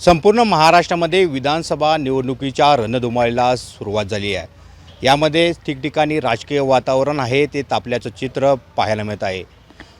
संपूर्ण महाराष्ट्रामध्ये विधानसभा निवडणुकीच्या रणधुमाळीला सुरुवात झाली आहे. यामध्ये ठिकठिकाणी राजकीय वातावरण आहे ते तापल्याचं चित्र पाहायला मिळत आहे.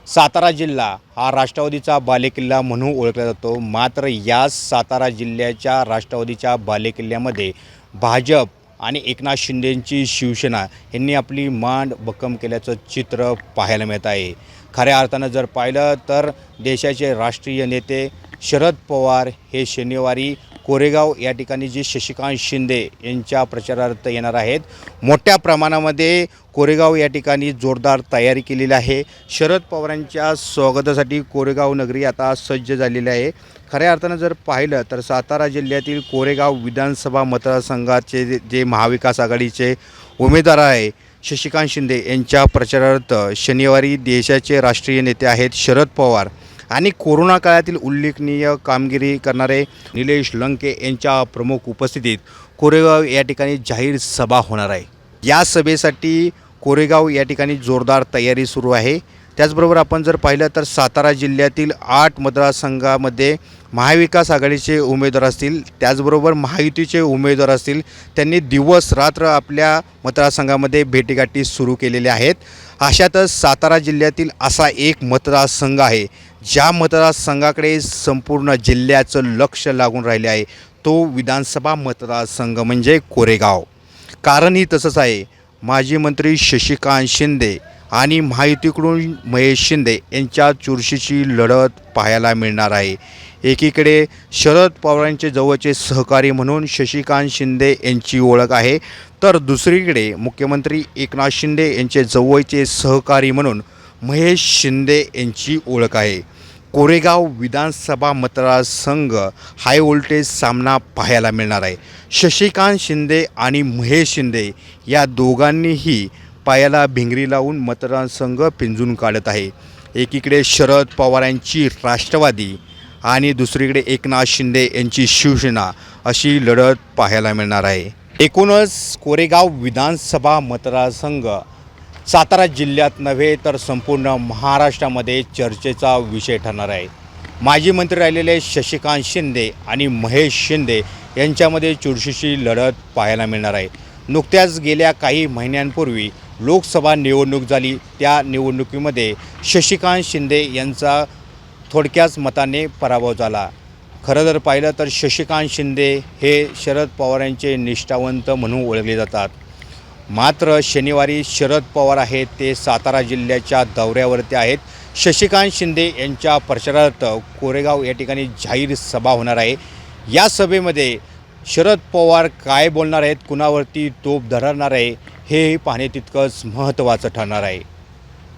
सातारा जिल्हा हा राष्ट्रवादीचा बालेकिल्ला म्हणून ओळखला जातो. मात्र या सातारा जिल्ह्याच्या राष्ट्रवादीच्या बालेकिल्ल्यामध्ये भाजप आणि एकनाथ शिंदेंची शिवसेना यांनी आपली मांड भक्कम केल्याचं चित्र पाहायला मिळत आहे. खऱ्या अर्थानं जर पाहिलं तर देशाचे राष्ट्रीय नेते शरद पवार हे शनिवारी कोरेगाव या ठिकाणी जे शशिकांत शिंदे यांच्या प्रचारार्थ येणार आहेत मोठ्या प्रमाणामध्ये कोरेगाव या ठिकाणी जोरदार तयारी केलेली आहे. शरद पवारांच्या स्वागतासाठी कोरेगाव नगरी आता सज्ज झालेली आहे. खऱ्या अर्थानं जर पाहिलं तर सातारा जिल्ह्यातील कोरेगाव विधानसभा मतदारसंघाचे जे- जे महाविकास आघाडीचे उमेदवार आहे शशिकांत शिंदे यांच्या प्रचारार्थ शनिवारी देशाचे राष्ट्रीय नेते आहेत शरद पवार. आणि कोरोना काळातील उल्लेखनीय कामगिरी करणारे निलेश लंके यांच्या प्रमुख उपस्थितीत कोरेगाव या ठिकाणी जाहीर सभा होणार आहे. या सभेसाठी कोरेगाव या ठिकाणी जोरदार तयारी सुरू आहे. त्याचबरोबर आपण जर पाहिलं तर सातारा जिल्ह्यातील आठ मतदारसंघामध्ये महाविकास आघाडीचे उमेदवार असतील त्याचबरोबर महायुतीचे उमेदवार असतील त्यांनी दिवस रात्र आपल्या मतदारसंघामध्ये भेटीगाठी सुरू केलेल्या आहेत. अशातच सातारा जिल्ह्यातील असा एक मतदारसंघ आहे ज्या मतदारसंघाकडे संपूर्ण जिल्ह्याचं लक्ष लागून राहिले आहे तो विधानसभा मतदारसंघ म्हणजे कोरेगाव. कारणही तसंच आहे. माजी मंत्री शशिकांत शिंदे आणि महायुतीकडून महेश शिंदे यांच्या चुरशीची लढत पाहायला मिळणार आहे. एकीकडे शरद पवारांचे जवळचे सहकारी म्हणून शशिकांत शिंदे यांची ओळख आहे तर दुसरीकडे मुख्यमंत्री एकनाथ शिंदे यांचे जवळचे सहकारी म्हणून महेश शिंदे यांची ओळख आहे. कोरेगाव विधानसभा मतदारसंघ हाय व्होल्टेज सामना पाहायला मिळणार आहे. शशिकांत शिंदे आणि महेश शिंदे या दोघांनीही पायाला भिंगरी लावून मतदारसंघ पिंजून काढत आहे. एकीकडे शरद पवारांची राष्ट्रवादी आणि दुसरीकडे एकनाथ शिंदे यांची शिवसेना अशी लढत पाहायला मिळणार आहे. एकूणच कोरेगाव विधानसभा मतदारसंघ सातारा जिल्ह्यात नव्हे तर संपूर्ण महाराष्ट्रामध्ये चर्चेचा विषय ठरणार आहे. माजी मंत्री राहिलेले शशिकांत शिंदे आणि महेश शिंदे यांच्यामध्ये चुरशीची लढत पाहायला मिळणार आहे. नुकत्याच गेल्या काही महिन्यांपूर्वी लोकसभा निवडणूक झाली त्या निवडणुकीमध्ये शशिकांत शिंदे यांचा थोडक्याच मताने पराभव झाला. खरं जर पाहिलं तर शशिकांत शिंदे हे शरद पवार यांचे निष्ठावंत म्हणून ओळखले जातात. मात्र शनिवारी शरद पवार आहेत ते सातारा जिल्ह्याच्या दौऱ्यावरती आहेत. शशिकांत शिंदे यांच्या प्रचारार्थ कोरेगाव या ठिकाणी जाहीर सभा होणार आहे. या सभेमध्ये शरद पवार काय बोलणार आहेत कुणावरती तोप धरणार आहे हे पाहणे तितकंच महत्त्वाचं ठरणार आहे.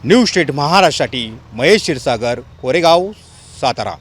न्यू स्टेट महाराष्ट्रासाठी महेश क्षीरसागर कोरेगाव सातारा.